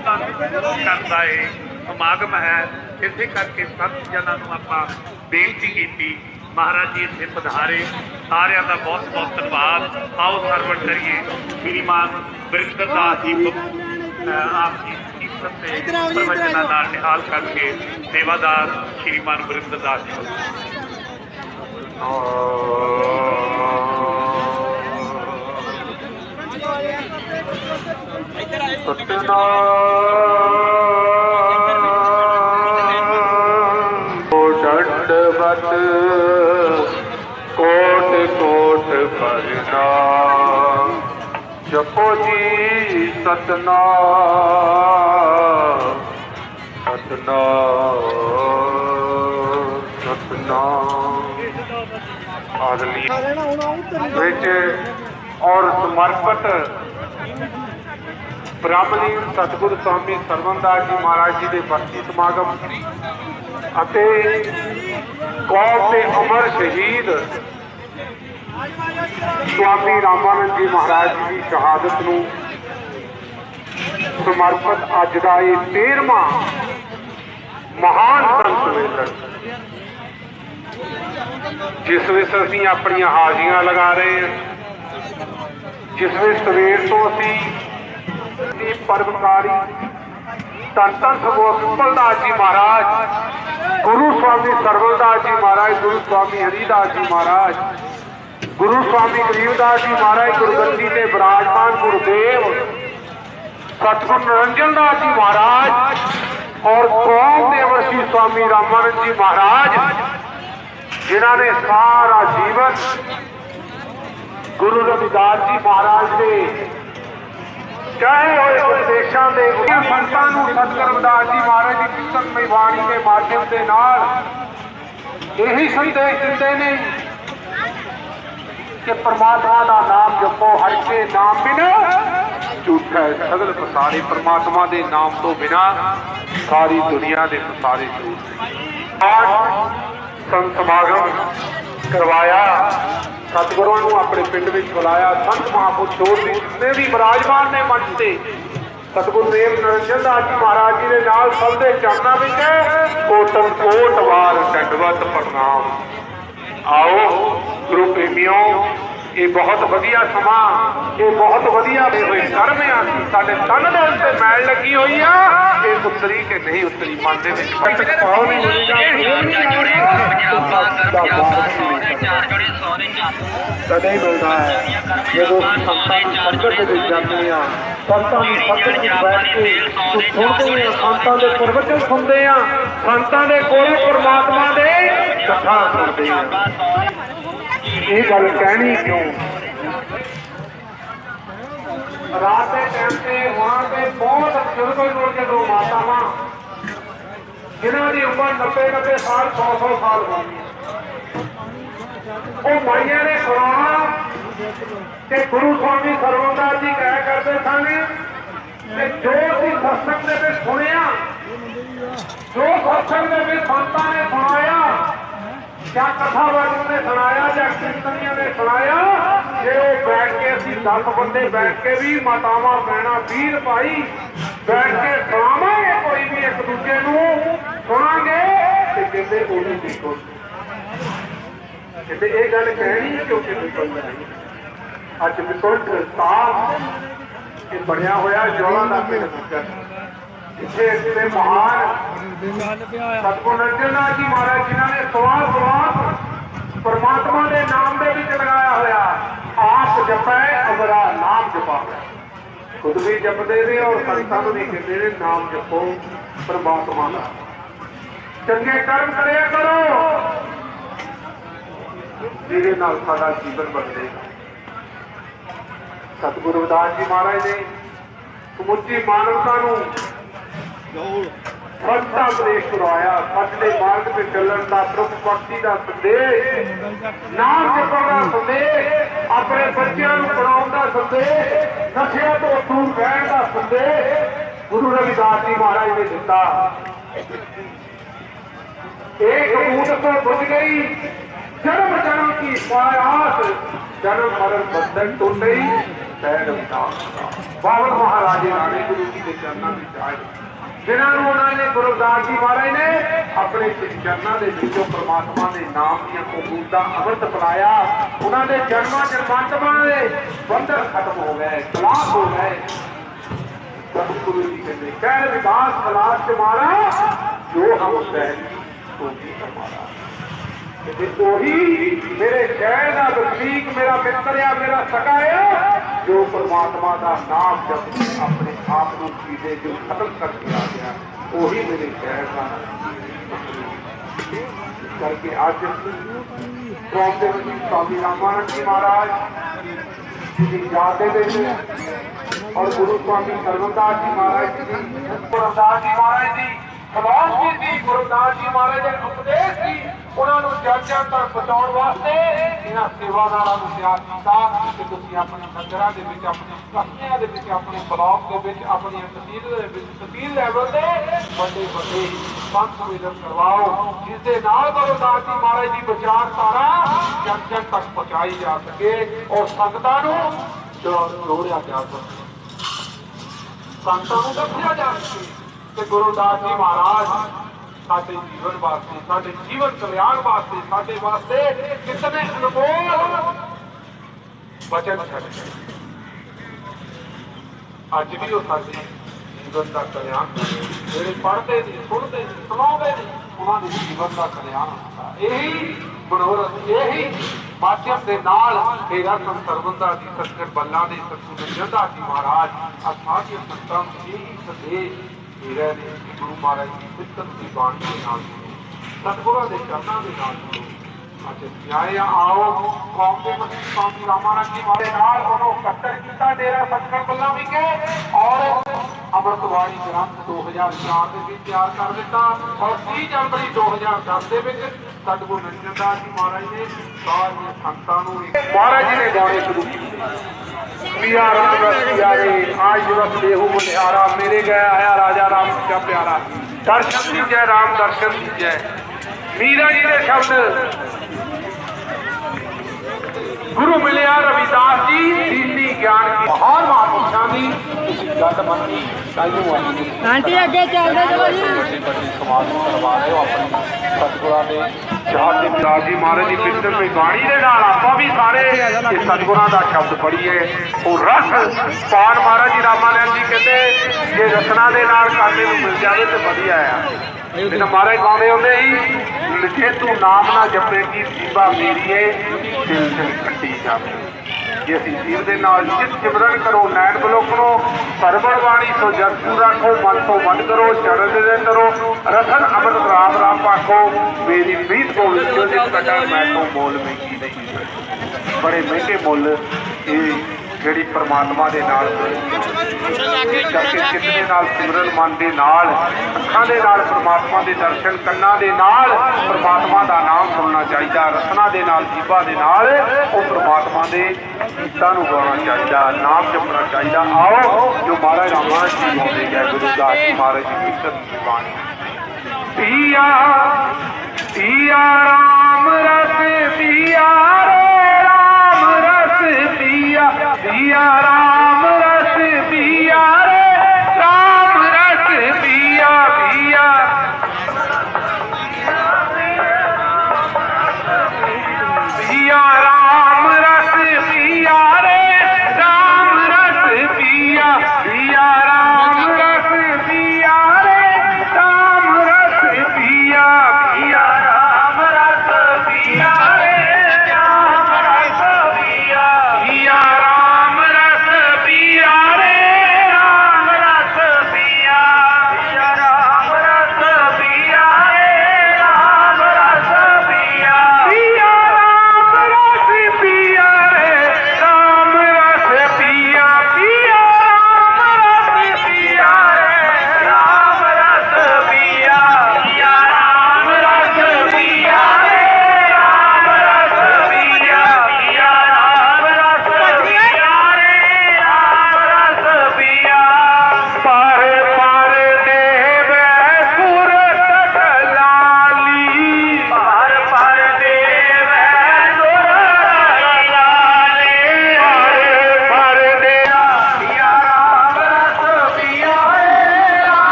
ਕਰਦਾ ਹੈ ਸਮਾਗਮ ਹੈ ਇਸੇ ਕਰਕੇ ਸਭ ਜਨਾਂ ਨੂੰ ਆਪਾਂ ਬੇਨਤੀ ਕੀਤੀ ਮਹਾਰਾਜ ਜੀ ਇੱਥੇ ਪਧਾਰੇ ਸਾਰਿਆਂ ਦਾ ਬਹੁਤ ਬਹੁਤ ਧੰਨਵਾਦ। ਆਓ ਸਰਵਣ ਕਰੀਏ ਸ਼੍ਰੀਮਾਨ ਬਿਰਕਤ ਦਾਸ ਜੀ ਆਪ ਜੀ ਤੇ ਪ੍ਰਵਚਨਾਂ ਨਾਲ ਨਿਹਾਲ ਕਰਕੇ ਸੇਵਾਦਾਰ ਸ਼੍ਰੀਮਾਨ ਬਿਰਕਤ ਦਾਸ ਜੀ। ਸਤਨਾਮ ਕੋਟੰਡਵਤ ਕੋਟ ਕੋਟ ਪ੍ਰਣਾਮ ਜਪੋ ਜੀ ਸਤਨਾਮ ਸਤਨਾਮ ਸਤਨਾਮ ਆਦਲੀ ਵਿੱਚ ਔਰ ਸਮਰਪਿਤ ਬ੍ਰਹਮਲੀਨ ਸਤਿਗੁਰ ਸਵਾਮੀ ਸਰਵਨਦਾਸ ਜੀ ਮਹਾਰਾਜ ਜੀ ਦੇ ਵਰਤੀ ਸਮਾਗਮ ਅਤੇ ਕੌਮ ਦੇ ਅਮਰ ਸ਼ਹੀਦ ਸਵਾਮੀ ਰਾਮਾਨੰਦ ਜੀ ਮਹਾਰਾਜ ਜੀ ਦੀ ਸ਼ਹਾਦਤ ਨੂੰ ਸਮਰਪਿਤ ਅੱਜ ਦਾ ਇਹ 13ਵਾਂ ਮਹਾਨ ਸੰਤ ਸੰਮੇਲਨ ਜਿਸ ਵਿੱਚ ਅਸੀਂ ਆਪਣੀਆਂ ਹਾਜ਼ਰੀਆਂ ਲਗਾ ਰਹੇ ਹਾਂ। ਜਿਸ ਵਿੱਚ ਸਵੇਰ ਤੋਂ ਅਸੀਂ ਦੀ ਪਰਮਕਾਰੀ ਧੰਨ ਧੰਨ ਸਭੋ ਦਾਸ ਜੀ ਮਹਾਰਾਜ, ਗੁਰੂ ਸਵਾਮੀ ਸਰਵਲਦਾਸ ਜੀ ਮਹਾਰਾਜ, ਗੁਰੂ ਸਵਾਮੀ ਹਰੀਦਾਸ ਜੀ ਮਹਾਰਾਜ, ਗੁਰੂ ਸਵਾਮੀ ਗਰੀਬਦਾਸ ਜੀ ਮਹਾਰਾਜ, ਗੁਰਗੱਦੀ ਤੇ ਵਿਰਾਜਮਾਨ ਗੁਰਦੇਵ, ਸਤਿਗੁਰ ਨਿਰੰਜਨ ਦਾਸ ਜੀ ਮਹਾਰਾਜ ਔਰ ਕੌਮ ਦੇ ਵਰਸੀ ਸਵਾਮੀ ਰਾਮਾਨੰਦ ਜੀ ਮਹਾਰਾਜ, ਜਿਨ੍ਹਾਂ ਨੇ ਸਾਰਾ ਜੀਵਨ ਗੁਰੂ ਰਵਿਦਾਸ ਜੀ ਮਹਾਰਾਜ ਦੇ ਚਾਹੇ ਹੋਏ ਉਪਦੇਸ਼ਾਂ ਦੇ ਸੰਤਾਂ ਨੂੰ ਸਤਿਗੁਰ ਜੀ ਮਹਾਰਾਜ ਦੀ ਕੀਰਤਨਮਈ ਬਾਣੀ ਦੇ ਮਾਧਿਅਮ ਦੇ ਨਾਲ ਇਹੀ ਸੰਦੇਸ਼ ਦਿੰਦੇ ਨੇ ਕਿ ਪ੍ਰਮਾਤਮਾ ਦਾ ਨਾਮ ਜਪੋ, ਹਰ ਕੇ ਨਾਮ ਬਿਨ ਝੂਠਾ ਹੈ। ਸਗਲ ਪਸਾਰੇ ਪ੍ਰਮਾਤਮਾ ਦੇ ਨਾਮ ਤੋਂ ਬਿਨਾ ਸਾਰੀ ਦੁਨੀਆ ਦੇ ਪਸਾਰੇ ਝੂਠ ਆਜ ਸੰਤ ਸਮਾਗਮ ਕਰਵਾਇਆ। ਸਤਿਗੁਰਾਂ ਨੂੰ ਆਪਣੇ ਪਿੰਡ ਵਿੱਚ ਬੁਲਾਇਆ, ਸੰਤ ਮਹਾਪੁਰਸ਼ੋਂ ਦੇ ਜਿੰਨੇ ਵੀ ਬਰਾਜਮਾਨ ਨੇ ਮੰਚ ਤੇ ਸਤਿਗੁਰੂ ਦੇਵ ਨਰਿੰਦਰ ਦਾਸ ਜੀ ਮਹਾਰਾਜ ਜੀ ਦੇ ਨਾਲ ਸਭ ਦੇ ਚਰਨਾਂ ਵਿੱਚ ਕੋਟਨ ਕੋਟ ਵਾਰ ਡੰਡਵਤ ਪ੍ਰਣਾਮ। ਆਓ, ਗੁਰੂ ਪ੍ਰੇਮਿਓ ਇਹ ਬਹੁਤ ਵਧੀਆ ਸਮਾਂ ਇਹ ਬਹੁਤ ਵਧੀਆ ਦੇ ਹੋਏ ਕਰਮ ਆ ਸਾਡੇ ਤਨ ਦੇ ਉੱਤੇ ਮੈਲ ਲੱਗੀ ਹੋਈ ਆ। ਇਹ ਉਤਰੀ ਕਿ ਨਹੀਂ ਉਤਰੀ ਮਨ ਦੇ ਵਿੱਚ ਪਾਉ ਨਹੀਂ ਕਦੇ ਮਿਲਦਾ ਹੈ ਜਦੋਂ ਸੰਤਾਂ ਨੂੰ ਸੰਗਤ ਦੇ ਵਿੱਚ ਜਾਂਦੇ ਆ ਸੰਤਾਂ ਨੂੰ ਸੰਗਤ ਵਿੱਚ ਬੈਠ ਕੇ ਸੁਣਦੇ ਆ ਸੰਤਾਂ ਦੇ ਪ੍ਰਵਚਨ ਸੁਣਦੇ ਆ ਸੰਤਾਂ ਦੇ ਕੋਲ ਪਰਮਾਤਮਾ ਦੇ ਕਥਾ ਸੁਣਦੇ ਆ। ਇਹ ਗੱਲ ਕਹਿਣੀ ਕਿਉਂ? ਰਾਤ ਦੇ ਟਾਈਮ ਤੇ ਵਹਾਂ ਤੇ ਬਹੁਤ ਬਜ਼ੁਰਗ ਲੋਕ ਜਦੋਂ ਮਾਤਾਵਾਂ ਜਿਨ੍ਹਾਂ ਦੀ ਉਮਰ 90 90 ਸਾਲ 100 100 ਸਾਲ ਹੋ ਗਈ। ਉਹ ਮਾਈਆਂ ਨੇ ਸੁਣਾਉਣਾ ਤੇ ਗੁਰੂ ਸਵਾਮੀ ਸਰਵਦਾਸ ਜੀ ਕਹਿਆ ਕਰਦੇ ਸਨ ਕਿ ਜੋ ਅਸੀਂ ਸਤਸੰਗ ਦੇ ਵਿੱਚ ਸੁਣਿਆ, ਜੋ ਸਤਸੰਗ ਦੇ ਵਿੱਚ ਸੰਤਾਂ ਨੇ ਸੁਣਾਇਆ ਜਾਂ ਕਥਾ ਨੇ ਸੁਣਾਇਆ ਜਾਂ ਕੀਰਤਨੀਆਂ ਨੇ ਸੁਣਾਇਆ ਜੇ ਬੈਠ ਕੇ ਅਸੀਂ 10 ਬੰਦੇ ਬੈਠ ਕੇ ਵੀ ਮਾਤਾਵਾਂ ਬਹਿਣਾ ਵੀਰ ਭਾਈ ਬੈਠ ਕੇ ਸੁਣਾਵਾਂਗੇ, ਕੋਈ ਵੀ ਇੱਕ ਦੂਜੇ ਨੂੰ ਸੁਣਾਂਗੇ। ਤੇ ਕਹਿੰਦੇ ਉਹਨੂੰ ਦੇਖੋ ਕਹਿੰਦੇ ਇਹ ਗੱਲ ਕਹਿਣੀ ਕਿਉਂਕਿ ਵਿਕਲ ਅੱਜ ਵਿਕਲ ਸਾਹਿਬ ਇਹ ਬਣਿਆ ਹੋਇਆ ਜੋਲਾਂ ਦਾ ਪਿੰਡ ਇੱਥੇ ਇੱਥੇ ਮਹਾਨ ਸਤਿਗੁਰ ਨਰਜਨ ਜੀ ਮਹਾਰਾਜ ਜਿਨ੍ਹਾਂ ਨੇ ਸਵਾਲ ਸਵਾਲ ਪਰਮਾਤਮਾ ਦੇ ਨਾਮ ਦੇ ਵਿੱਚ ਲਗਾਇਆ ਹੋਇਆ, ਆਪ ਜਪੈ ਅਵਰਾ ਨਾਮ ਜਪਾ ਖੁਦ ਵੀ ਜਪਦੇ ਨੇ ਔਰ ਸੰਤਾਂ ਨੂੰ ਵੀ ਕਹਿੰਦੇ ਨੇ, ਨਾਮ ਜਪੋ ਪਰਮਾਤਮਾ ਦਾ। ਚੰਗੇ ਕਰਮ ਕਰਿਆ ਕਰੋ। ਜਿਹਦੇ ਨਾਲ ਸਾਡਾ ਜੀਵਨ ਬਦਲੇਗਾ ਸਤਿਗੁਰੂ ਰਵਿਦਾਸ ਜੀ ਮਹਾਰਾਜ ਨੇ ਸਮੁੱਚੀ ਮਾਨਵਤਾ ਨੂੰ ਸੰਤਾਂ ਉਪਦੇਸ਼ ਕਰਵਾਇਆ ਸੱਚ ਦੇ ਮਾਰਗ ਤੇ ਚੱਲਣ ਦਾ ਪ੍ਰਭ ਭਗਤੀ ਦਾ ਸੰਦੇਸ਼। ਨਾਮ ਜਪਣ ਦਾ ਆਪਣੇ ਬੱਚਿਆਂ ਨੂੰ ਪੜਾਉਣ ਦਾ ਸੰਦੇਸ਼, ਨਸ਼ਿਆਂ ਤੋਂ ਦੂਰ ਰਹਿਣ ਦਾ ਸੰਦੇਸ਼। ਗੁਰੂ ਰਵਿਦਾਸ ਜੀ ਮਹਾਰਾਜ ਨੇ ਦਿੱਤਾ। ਇਹ ਕਬੂਤ ਤੋਂ ਬੁੱਝ ਗਈ। ਜਨਮ ਜਨਮ ਕੀ ਸਾਇਆਸ ਜਨਮ ਮਰਨ ਬੰਧਨ ਤੋਂ ਨਹੀਂ ਤੈ ਰਵਿਦਾਸ ਬਾਬਰ ਮਹਾਰਾਜੇ ਰਾਣੇ ਗੁਰੂ ਜੀ ਦੇ ਚਰਨਾਂ ਵਿੱਚ ਆਏ। ਜਿਨ੍ਹਾਂ ਨੂੰ ਉਹਨਾਂ ਨੇ ਗੁਰੂ ਜੀ ਮਹਾਰਾਜ ਨੇ ਆਪਣੇ ਚਰਨਾਂ ਦੇ ਵਿੱਚੋਂ ਪ੍ਰਮਾਤਮਾ ਦੇ ਨਾਮ ਦੀਆਂ ਕਬੂਤਾਂ ਅੰਮ੍ਰਿਤ ਪਿਲਾਇਆ ਉਹਨਾਂ ਦੇ ਜਨਮਾਂ ਜਨਮਾਂਤਮਾਂ ਦੇ ਬੰਧਨ ਖਤਮ ਹੋ ਗਏ, ਤਲਾਕ ਹੋ ਗਏ। ਸਤਿਗੁਰੂ ਜੀ ਕਹਿੰਦੇ ਕਹਿ ਵਿਕਾਸ ਕਲਾਸ ਤੇ ਜੋ ਹਮ ਸਹਿ ਤੋ ਵੀ ਹਮਾਰਾ। ਤੇ ਉਹੀ ਮੇਰੇ ਸ਼ਹਿਰ ਦਾ ਵਸਨੀਕ ਮੇਰਾ ਮਿੱਤਰ ਆ, ਮੇਰਾ ਸਕਾ ਆ, ਜੋ ਪਰਮਾਤਮਾ ਦਾ ਨਾਮ ਜਪ ਆਪਣੇ ਆਪ ਨੂੰ ਕੀਦੇ ਜੋ ਖਤਮ ਕਰਕੇ ਆ ਗਿਆ ਉਹੀ ਮੇਰੇ ਸ਼ਹਿਰ ਦਾ ਵਸਨੀਕ। ਇਸ ਕਰਕੇ ਅੱਜ ਕੌਮ ਦੇ ਵਿੱਚ ਸਵਾਮੀ ਰਾਮਾਨੰਦ ਜੀ ਮਹਾਰਾਜ ਜੀ ਦੀ ਯਾਦ ਦੇ ਵਿੱਚ ਔਰ ਗੁਰੂ ਸਵਾਮੀ ਸਰਵਦਾਸ ਜੀ ਮਹਾਰਾਜ ਜੀ ਦੀ ਗੁਰਦਾਸ ਜੀ ਮਹਾਰਾਜ ਜੀ ਫਲਸਫੀ ਸੀ ਜੀ ਮਹਾਰਾਜ ਉਹਨਾਂ ਨੂੰ ਜਨ ਤੱਕ ਪਹੁੰਚਾਉਣ ਵਾਸਤੇ ਇਹਨਾਂ ਸੇਵਾਦਾਰਾਂ ਨੂੰ ਤਿਆਰ ਕੀਤਾ ਕਿ ਤੁਸੀਂ ਆਪਣੇ ਮੰਦਿਰਾਂ ਦੇ ਵਿੱਚ, ਆਪਣੇ ਕਸਬਿਆਂ ਦੇ ਵਿੱਚ, ਆਪਣੇ ਬਲਾਕ ਦੇ ਵਿੱਚ, ਆਪਣੀਆਂ ਤਹਿਸੀਲ ਦੇ ਵਿੱਚ, ਤਹਿਸੀਲ ਲੈਵਲ ਤੇ ਵੱਡੇ ਵੱਡੇ ਸੰਤ ਸੰਮੇਲਨ ਕਰਵਾਓ, ਜਿਸ ਦੇ ਨਾਲ ਗੁਰਦਾਸ ਜੀ ਮਹਾਰਾਜ ਦੀ ਵਿਚਾਰਧਾਰਾ ਜਨ ਜਨ ਤੱਕ ਪਹੁੰਚਾਈ ਜਾ ਸਕੇ ਔਰ ਸੰਗਤਾਂ ਨੂੰ ਜੋ- ਜੋੜਿਆ ਜਾ ਸਕੇ। ਸੰਤਾਂ ਨੂੰ ਦੱਸਿਆ ਜਾ ਸਕੇ ਤੇ ਗੁਰੂ ਦਾਸ ਜੀ ਮਹਾਰਾਜ ਸਾਡੇ ਜੀਵਨ ਵਾਸਤੇ, ਸਾਡੇ ਜੀਵਨ ਕਲਿਆਣ ਵਾਸਤੇ, ਸਾਡੇ ਵਾਸਤੇ ਕਿਤਨੇ ਅਨਮੋਲ ਵਚਨ ਛੱਡ ਅੱਜ ਵੀ ਉਹ ਸਾਡੇ ਜੀਵਨ ਦਾ ਕਲਿਆਣ ਜਿਹੜੇ ਪੜ੍ਹਦੇ ਨੇ, ਸੁਣਦੇ ਨੇ, ਸੁਣਾਉਂਦੇ ਨੇ, ਉਹਨਾਂ ਦੇ ਜੀਵਨ ਦਾ ਕਲਿਆਣ ਹੁੰਦਾ। ਇਹੀ ਮਨੋਰਥ, ਇਹੀ ਮਾਧਿਅਮ ਦੇ ਨਾਲ ਮੇਰਾ ਸੰਸਰਵੰਦਾ ਦੀ ਸਤਿਗੁਰ ਬੱਲਾ ਦੇ ਸਤਿਗੁਰ ਜੰਦਾ ਜੀ ਮਹਾਰਾਜ ਆ ਸਾਧੀਆਂ ਸੰਤਾਂ ਨੂੰ ਸੰਦੇਸ਼ ਮੇਰਾ ਨੇ ਕਿ ਗੁਰੂ ਮਹਾਰਾਜ ਦੀ ਸਿੱਖਤ ਦੀ ਬਾਣੀ ਦੇ ਨਾਲ ਸਤਿਗੁਰਾਂ ਦੇ ਚਰਨਾਂ ਦੇ ਨਾਲ ਅੱਜ ਆਏ ਆਓ, ਕੌਮ ਦੇ ਮਸੀਹ ਸਵਾਮੀ ਰਾਮਾਨੰਦ ਜੀ ਮਾਰੇ ਨਾਲ ਉਹਨੂੰ ਇਕੱਤਰ ਕੀਤਾ ਡੇਰਾ ਸਤਿਗੁਰ ਬੱਲਾ ਵਿਖੇ ਔਰ ਅੰਮ੍ਰਿਤਵਾਣੀ ਗ੍ਰੰਥ 2004 ਦੇ ਵਿੱਚ ਤਿਆਰ ਕਰ ਦਿੱਤਾ, ਔਰ 30 ਜਨਵਰੀ 2010 ਦੇ ਵਿੱਚ ਸਤਿਗੁਰੂ ਨਿਰੰਜਨ ਦਾਸ ਜੀ ਮਹਾਰਾਜ ਨੇ ਸਾਰੀਆਂ ਸੰਤਾਂ ਨੂੰ ਮਹਾਰਾਜ ਜੀ ਨੇ ਗਾਣੇ ਸ਼ੁਰੂ ਕੀਤੇ। ਪਿਆ ਰਾਮ ਰਸ ਪਿਆਰੇ ਆਜ ਦਿਵਸ ਦੇਹੂ ਮੁਨਿਆਰਾ ਮੇਰੇ ਗਏ ਆਇਆ ਰਾਜਾ ਰਾਮ ਕਾ ਪਿਆਰਾ ਦਰਸ਼ਨ ਦੀਜੈ ਰਾਮ ਦਰਸ਼ਨ ਦੀਜੈ ਮੀਰਾ ਜੀ ਦੇ ਸ਼ਬਦ ਗੁਰੂ ਮਿਲਿਆ ਰਵਿਦਾਸ ਜੀ ਦੀਨੀ ਗਿਆਨ ਕੀ ਮਹਾਨ ਮਹਾਪੁਰਸ਼ਾਂ ਦੀ ਤੁਸੀਂ ਗੱਲ ਮੰਨੀ ਕਾਇਨੂੰ ਆਈ। ਆਂਟੀ ਅੱਗੇ ਚੱਲਦੇ ਚਲੋ ਜੀ। ਵੱਡੀ ਵੱਡੀ ਸਮਾਜ ਨੂੰ ਕਰਵਾ ਦਿਓ ਆਪਣੀ ਸਤਿਗੁਰਾਂ ਦੇ ਜਹਾਜ਼ ਦੇ ਪਿਆਰ ਜੀ ਮਹਾਰਾਜ ਦੀ ਬਿੰਦਰ ਦੀ ਬਾਣੀ ਦੇ ਨਾਲ ਆਪਾਂ ਵੀ ਸਾਰੇ ਇਹ ਸਤਿਗੁਰਾਂ ਦਾ ਸ਼ਬਦ ਪੜ੍ਹੀਏ ਉਹ ਰਸ ਪਾਨ ਮਹਾਰਾਜ ਜੀ ਰਾਮਾਨੰਦ ਜੀ ਕਹਿੰਦੇ ਜੇ ਰਸਨਾ ਦੇ ਨਾਲ ਕਾਲੇ ਨੂੰ ਮਿਲ ਜਾਵੇ ਤੇ ਵਧੀਆ ਆ ਇਹਨਾਂ ਮਹਾਰਾਜ ਗਾਉਂਦੇ ਹੁੰਦੇ ਸੀ। ਲਿਖੇ ਤੂੰ ਨਾਮ ਨਾ ਜਪੇਗੀ ਸੀਬਾ ਮੇਰੀਏ ਦਿਲ ਦਿਲ ਕੱਟੀ ਜਾਵੇ। ਜੇ ਅਸੀਂ ਦੇ ਨਾਲ ਜਿਤ ਸਿਮਰਨ ਕਰੋ, ਨੈਣ ਬਲੋਕਣੋ ਸਰਵਣ ਬਾਣੀ ਸੋ ਜਗ ਰੱਖੋ, ਮਨ ਤੋਂ ਮਨ ਕਰੋ ਚਰਨ ਦੇ ਕਰੋ ਰਸਨ ਅਮਨ ਰਾਮ ਰਾਮ ਪਾਖੋ, ਮੇਰੀ ਪ੍ਰੀਤ ਕੋ ਵਿਚੋ ਜਿਸ ਪ੍ਰਕਾਰ ਮੈਂ ਤੋਂ ਮੋਲ ਮੇਗੀ ਨਹੀਂ। ਬੜੇ ਮਹਿੰਗੇ ਮੁੱਲ ਇਹ ਜਿਹੜੀ ਪਰਮਾਤਮਾ ਦੇ ਨਾਲ ਕਰਕੇ ਚਿੱਤ ਦੇ ਨਾਲ ਸਿਮਰਨ ਮਨ ਦੇ ਨਾਲ, ਅੱਖਾਂ ਦੇ ਨਾਲ ਪਰਮਾਤਮਾ ਦੇ ਦਰਸ਼ਨ, ਕੰਨਾਂ ਦੇ ਨਾਲ ਪਰਮਾਤਮਾ ਦਾ ਨਾਮ ਸੁਣਨਾ ਚਾਹੀਦਾ, ਰਸਨਾ ਦੇ ਨਾਲ, ਜੀਭਾ ਦੇ ਨਾਲ ਉਹ ਪਰਮਾਤਮਾ ਦੇ ਗੀਤਾਂ ਨੂੰ ਗਾਉਣਾ ਚਾਹੀਦਾ, ਨਾਮ ਜਪਣਾ ਚਾਹੀਦਾ। ਆਓ, ਜੋ ਮਹਾਰਾਜ ਰਾਮਾਨੰਦ ਜੀ ਗਾਉਂਦੇ ਗਏ ਗੁਰੂ ਦਾਸ ਜੀ ਮਹਾਰਾਜ ਜੀ ਦੀ ਸਿੱਖਤ ਬਾਣੀ। ਪਿਆ ਪਿਆ ਰਾਮ ਰਸ ਪਿਆ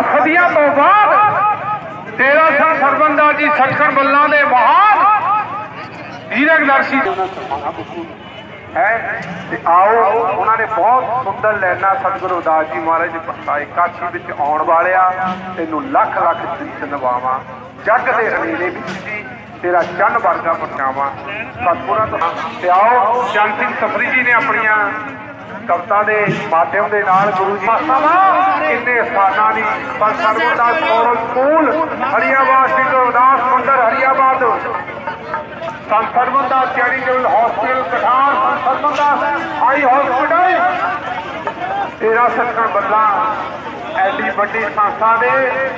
ਅਸਦੀਆਂ ਤੋਂ ਬਾਅਦ ਤੇਰਾ ਸਿੰਘ ਸਰਬੰਦਾ ਜੀ ਸੱਖਣ ਬੱਲਾਂ ਦੇ ਮਹਾਨ ਦੀਰਘਦਰਸ਼ੀ ਹੈ ਤੇ ਆਓ ਉਹਨਾਂ ਨੇ ਬਹੁਤ ਸੁੰਦਰ ਲੈਣਾ ਸਤਿਗੁਰੂ ਉਦਾਸ ਜੀ ਮਹਾਰਾਜ ਜੀ ਪਰਤਾਏ ਕਾਸ਼ੀ ਵਿੱਚ ਆਉਣ ਵਾਲਿਆ, ਤੈਨੂੰ ਲੱਖ ਲੱਖ ਜਿੰਦ ਨਵਾਵਾਂ ਜੱਗ ਦੇ ਹਨੇਰੇ ਵਿੱਚ ਜੀ ਤੇਰਾ ਚੰਨ ਵਰਗਾ ਪਰਛਾਵਾਂ ਸਤਿਗੁਰਾਂ ਤੋਂ ਤੇ ਆਓ ਚੰਦ ਸਿੰਘ ਸਫਰੀ ਜੀ ਨੇ ਆਪਣੀਆਂ ਕਵਿਤਾ ਦੇ ਮਾਧਿਅਮ ਦੇ ਨਾਲ ਗੁਰੂ ਜੀ ਕਿੰਨੇ ਸਥਾਨਾਂ ਦੀ ਪਰ ਸਰਵਦਾ ਸੋਰਲ ਸਕੂਲ ਹਰੀਆਬਾਦ ਸਿੰਘ ਰਵਿਦਾਸ ਮੰਦਰ ਹਰੀਆਬਾਦ। ਸੰਤ ਸਰਵਦਾ ਚੈਰੀਟੇਬਲ ਹਸਪੀਟਲ ਕਠਾਰ ਸੰਤ ਸਰਵਦਾ ਹਾਈ ਹਸਪੀਟਲ ਤੇਰਾ ਸੱਚਾ ਬੱਲਾ ਐਡੀ ਵੱਡੀ ਸੰਸਥਾ ਦੇ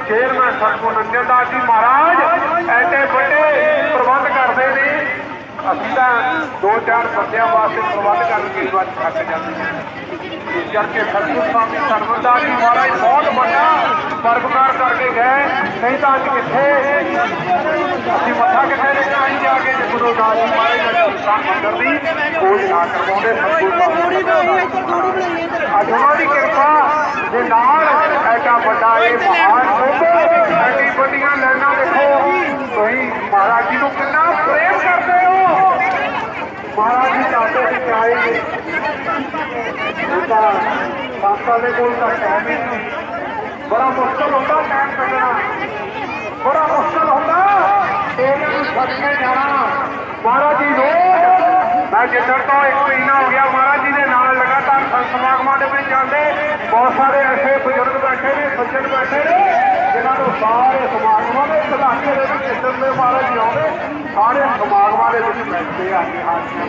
ਚੇਅਰਮੈਨ ਸਤਗੁਰ ਨੰਦਨ ਦਾਸ ਜੀ ਮਹਾਰਾਜ ਐਡੇ ਵੱਡੇ ਪ੍ਰਬੰਧ ਕਰਦੇ ਨੇ। ਅਸੀਂ ਤਾਂ ਦੋ ਚਾਰ ਬੰਦਿਆਂ ਵਾਸਤੇ ਪ੍ਰਬੰਧ ਕਰਨ ਕਈ ਵਾਰ ਥੱਕ ਜਾਂਦੇ ਹਾਂ। ਇਸ ਕਰਕੇ ਸਤਿਗੁਰ ਸਵਾਮੀ ਸਰਵਦਾ ਜੀ ਮਹਾਰਾਜ ਬਹੁਤ ਵੱਡਾ ਪਰਪਕਾਰ ਕਰਕੇ ਗਏ। ਨਹੀਂ ਤਾਂ ਅੱਜ ਕਿੱਥੇ ਅਸੀਂ ਮੱਥਾ ਕਿੱਥੇ ਲੈਣਾ ਅਸੀਂ ਜਾ ਕੇ ਜੇ ਗੁਰੂ ਦਾਸ ਜੀ ਮਹਾਰਾਜ ਦੇ ਸੰਸਾਰ ਦੀ ਖੋਜ ਨਾ ਕਰਵਾਉਂਦੇ ਸਤਿਗੁਰ ਸਾਹਿਬ ਅੱਜ ਉਹਨਾਂ ਦੀ ਕਿਰਪਾ ਦੇ ਨਾਲ ਐਡਾ ਵੱਡਾ ਇਹ ਮਹਾਨ ਸੋਭਾ, ਐਡੀ ਵੱਡੀਆਂ ਲੈਣਾ ਦੇਖੋ। ਤੁਸੀਂ ਮਹਾਰਾਜ ਜੀ ਨੂੰ ਕਿੰਨਾ ਮਹਾਰਾਜ ਜੀ ਚਾਹਤੇ ਸੀ ਆਏ ਨੇ। ਤਾਂ ਸੰਤਾਂ ਦੇ ਕੋਲ ਤਾਂ ਟਾਈਮ ਹੀ ਨਹੀਂ। ਬੜਾ ਮੁਸ਼ਕਲ ਹੁੰਦਾ ਟਾਈਮ ਕੱਢਣਾ। ਬੜਾ ਮੁਸ਼ਕਲ ਹੁੰਦਾ। ਇਹਨਾਂ ਨੂੰ ਛੱਡ ਜਾਣਾ। ਮਹਾਰਾਜ ਜੀ ਰੋਜ਼ ਮੈਂ ਜਿੱਦਣ ਤੋਂ ਇੱਕ ਮਹੀਨਾ ਹੋ ਗਿਆ ਮਹਾਰਾਜ ਜੀ ਦੇ ਨਾਲ ਲਗਾਤਾਰ ਸੰਤ ਸਮਾਗਮਾਂ ਦੇ ਵਿੱਚ ਜਾਂਦੇ। ਬਹੁਤ ਸਾਰੇ ਐਸੇ ਬਜ਼ੁਰਗ ਬੈਠੇ ਨੇ, ਸੱਜਣ ਬੈਠੇ ਨੇ, ਜਿਨ੍ਹਾਂ ਨੂੰ ਸਾਰੇ ਸਮਾਗਮਾਂ ਦੇ ਇਲਾਕੇ ਦੇ ਵਿੱਚ ਜਿੱਦਣ ਦੇ ਮਹਾਰਾਜ ਜੀ ਆਉਂਦੇ। ਸਾਰੇ ਸਮਾਗਮਾਂ ਦੇ ਵਿੱਚ ਬੈਠਦੇ ਆ ਕੇ ਹਾਜ਼ਰ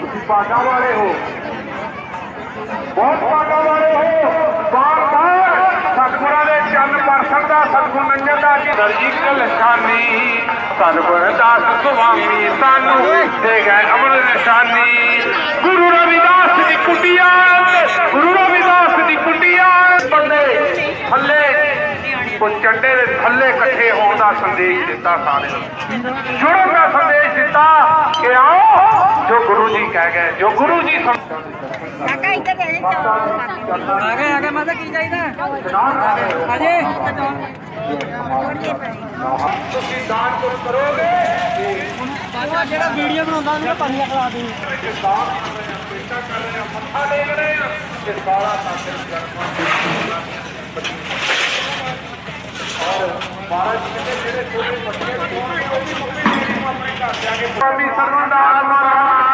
ਤੁਸੀਂ ਪਾਟਾ ਵਾਲੇ ਹੋ। ਬਹੁਤ ਪਾਟਾ ਵਾਲੇ ਹੋ। ਬਾਰ ਬਾਰ ਸਤਿਗੁਰਾਂ ਦੇ ਚੰਨ ਪਰਸਨ ਦਾ ਸਤਿਗੁਰ ਨੰਜਨ ਦਾ ਜੀ। ਦਰਜੀ ਕਲਸ਼ਾਨੀ ਸਤਿਗੁਰ ਦਾਸ ਸੁਆਮੀ ਸਾਨੂੰ ਦੇ ਗਏ ਅਮਰ ਨਿਸ਼ਾਨੀ। ਗੁਰੂ ਰਵਿਦਾਸ ਦੀ ਕੁਟਿਆ, ਗੁਰੂ ਰਵਿਦਾਸ ਦੀ ਕੁਟਿਆ। ਬੰਦੇ ਥੱਲੇ ਉਹ ਚੰਡੇ ਦੇ ਥੱਲੇ ਇਕੱਠੇ ਹੋਣ ਦਾ ਸੰਦੇਸ਼ ਦਿੱਤਾ ਸਾਰੇ ਨੂੰ। ਜੁੜਨ ਦਾ ਸੰਦੇਸ਼ ਦਿੱਤਾ ਕਿ ਆਓ ਜੋ ਗੁਰੂ ਜੀ ਕਹਿ ਗਏ ਜੋ ਗੁਰੂ ਜੀ ਕਾਕਾ ਇੱਧਰ ਦੇ ਆ ਗਏ ਆ ਗਏ ਮਾਤਾ ਕੀ ਚਾਹੀਦਾ? ਆ ਜੇ ਤੁਸੀਂ ਦਾਨ ਪੁੰਨ ਕਰੋਗੇ ਉਹ ਜਿਹੜਾ ਵੀਡੀਓ ਬਣਾਉਂਦਾ ਉਹਨੂੰ ਪਾਣੀ ਖਵਾ ਦੇ ਮੱਥਾ ਟੇਕ ਰਹੇ ਆ ਤੇ ਸਾਰਾ ਸਾਥ ਔਰ ਮਹਾਰਾਜ ਜੀ ਜਿਹੜੇ ਛੋਟੇ ਬੱਚੇ ਹੋਣਗੇ ਉਹ ਵੀ ਮੰਮੀ ਜੀ ਆਪਣੇ ਘਰ ਜਾ ਕੇ ਸਵਾਮੀ ਸਰਵੰਦਾਸ